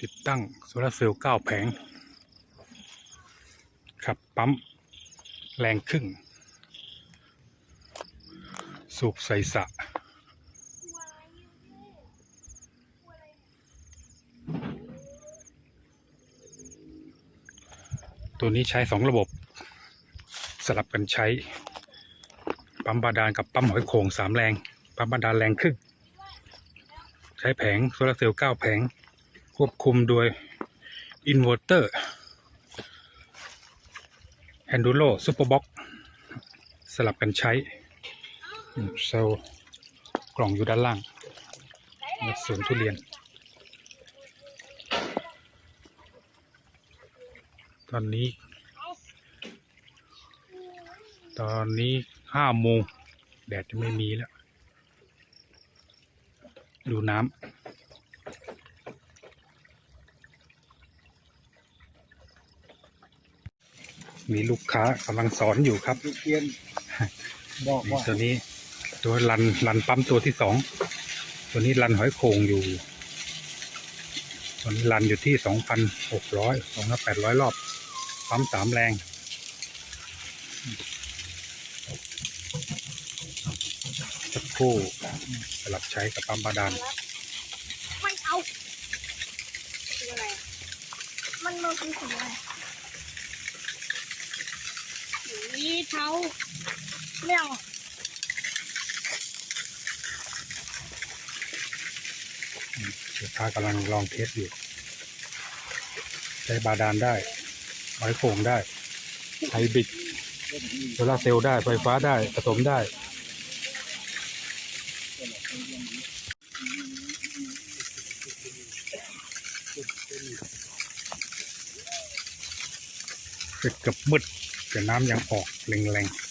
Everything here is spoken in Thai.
ติดตั้งโซลาเซลล์เก้าแผง ขับปั๊ม แรงครึ่ง สูบใส่สระตัวนี้ใช้สองระบบ สลับกันใช้ ปั๊มบาดาลกับปั๊มหอยโข่งสามแรง ปั๊มบาดาลแรงครึ่ง ใช้แผงโซลาเซลล์เก้าแผง ควบคุมโดยอินเวอร์เตอร์แฮนดูโลซูเปอร์บ็อกสลับกันใช้เซลกล่องอยู่ด้านล่างและสวนทุเรียน ตอนนี้ ตอนนี้ห้าโมงแดดจะไม่มีแล้ว ดูน้ำ มีลูกค้ากำลังสอนอยู่ครับลูกเรียนบอกนี่ว่าตัวนี้ ตัวรันรันปั๊มตัวที่สอง ตัวนี้รันหอยโข่งอยู่ ตัวนี้รันอยู่ที่สองพันหกร้อยสองพันแปดร้อยรอบ ปั๊มสามแรง สักครู่สลับใช้กับปั๊มบาดาล ไม่เอาคืออะไรอะมันมันคือสีอะไร สีเทาไม่เอาลูกค้ากำลังลองเทสอยู่ ใช้บาดาลได้หอยโข่งได้ไฮบริดโซลาเซลล์ได้ ไฟฟ้าได้ ผสมได้ เสร็จกับมืด แต่น้ำยังออกแรงๆ